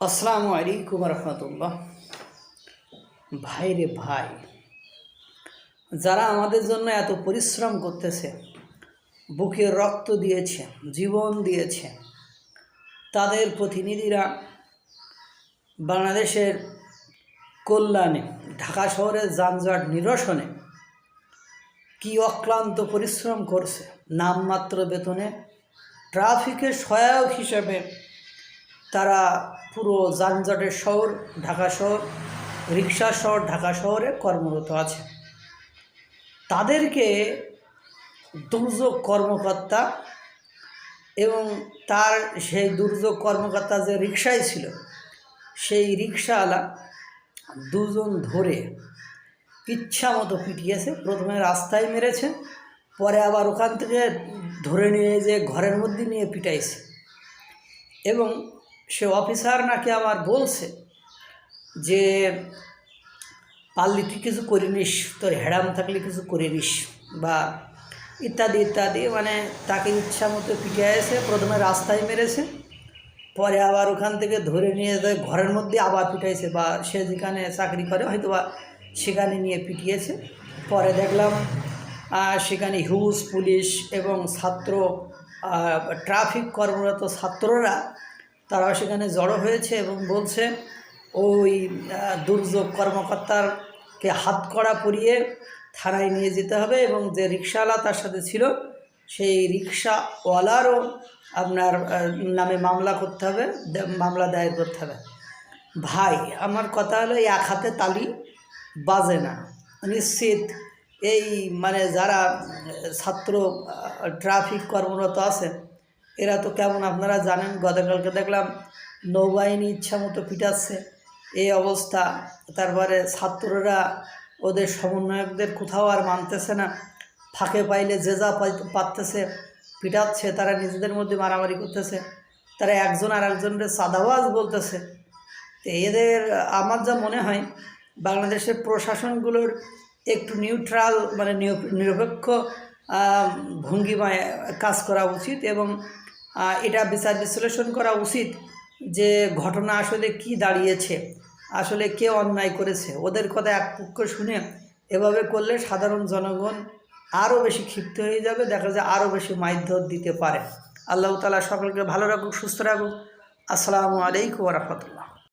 আসসালামু আলাইকুম রহমতুল্লাহ। ভাই রে ভাই, যারা আমাদের জন্য এত পরিশ্রম করতেছে, বুকে রক্ত দিয়েছে, জীবন দিয়েছে, তাদের প্রতিনিধিরা বাংলাদেশের কল্যাণে, ঢাকা শহরের যানজট নিরসনে কি অক্লান্ত পরিশ্রম করছে, নামমাত্র বেতনে, ট্রাফিকের সহায়ক হিসেবে তারা পুরো যানজটের শহর, ঢাকা শহর রিক্সা শহর, ঢাকা শহরে কর্মরত আছে। তাদেরকে দুর্যোগ কর্মকর্তা এবং তার সেই দুর্যোগ কর্মকর্তা যে রিক্সায় ছিল, সেই রিক্সাওয়ালা দুজন ধরে ইচ্ছা মতো পিটিয়েছে। প্রথমে রাস্তায় মেরেছে, পরে আবার ওখান থেকে ধরে নিয়ে যে ঘরের মধ্যে নিয়ে পিটাইছে। এবং সে অফিসার নাকি আমার বলছে যে, পারলি তুই কিছু করে নিস, তোর হেডাম থাকলে কিছু করে নিস বা ইত্যাদি ইত্যাদি। মানে তাকে ইচ্ছা মতো পিটিয়েছে প্রথমে রাস্তায় মেরেছে, পরে আবার ওখান থেকে ধরে নিয়ে যায়, ঘরের মধ্যে আবার পিটাইছে বা সে যেখানে চাকরি করে হয়তো বা সেখানে নিয়ে পিটিয়েছে। পরে দেখলাম সেখানে হিউজ পুলিশ এবং ছাত্র ট্রাফিক কর্মরত ছাত্ররা তারা সেখানে জড়ো হয়েছে এবং বলছে, ওই দুর্যোগ কর্মকর্তারকে হাত কড়া পরিয়ে থানায় নিয়ে যেতে হবে এবং যে রিক্সাওয়ালা তার সাথে ছিল, সেই রিক্সাওয়ালারও আপনার নামে মামলা করতে হবে মামলা দায়ের করতে হবে। ভাই, আমার কথা হলো এই এক হাতে তালি বাজে না। নিশ্চিত এই মানে যারা ছাত্র ট্রাফিক কর্মরত আছে এরা তো কেমন আপনারা জানেন, গতকালকে দেখলাম নৌবাহিনী ইচ্ছা মতো পিটাচ্ছে। এই অবস্থা। তারপরে ছাত্ররা ওদের সমন্বয়কদের কোথাও আর মানতেছে না। ফাঁকে পাইলে যে যা পারতেছে পিটাচ্ছে, তারা নিজেদের মধ্যে মারামারি করতেছে। তারা একজন আর একজনের সাদাবাজ বলতেছে। তো এদের, আমার যা মনে হয়, বাংলাদেশের প্রশাসনগুলোর একটু নিউট্রাল মানে নিরপ- নিরপেক্ষ ভঙ্গিমায় কাজ করা উচিত এবং এটা বিচার বিশ্লেষণ করা উচিত যে ঘটনা আসলে কি দাঁড়িয়েছে, আসলে কে অন্যায় করেছে। ওদের কথা এক পক্ষ শুনে এভাবে করলে সাধারণ জনগণ আরও বেশি ক্ষিপ্ত হয়ে যাবে, দেখা যায় আরও বেশি মাধ্যম দিতে পারে। আল্লাহ তালা সকলকে ভালো রাখুক, সুস্থ রাখুক। আসসালামু আলাইকুম রহমতুল্লাহ।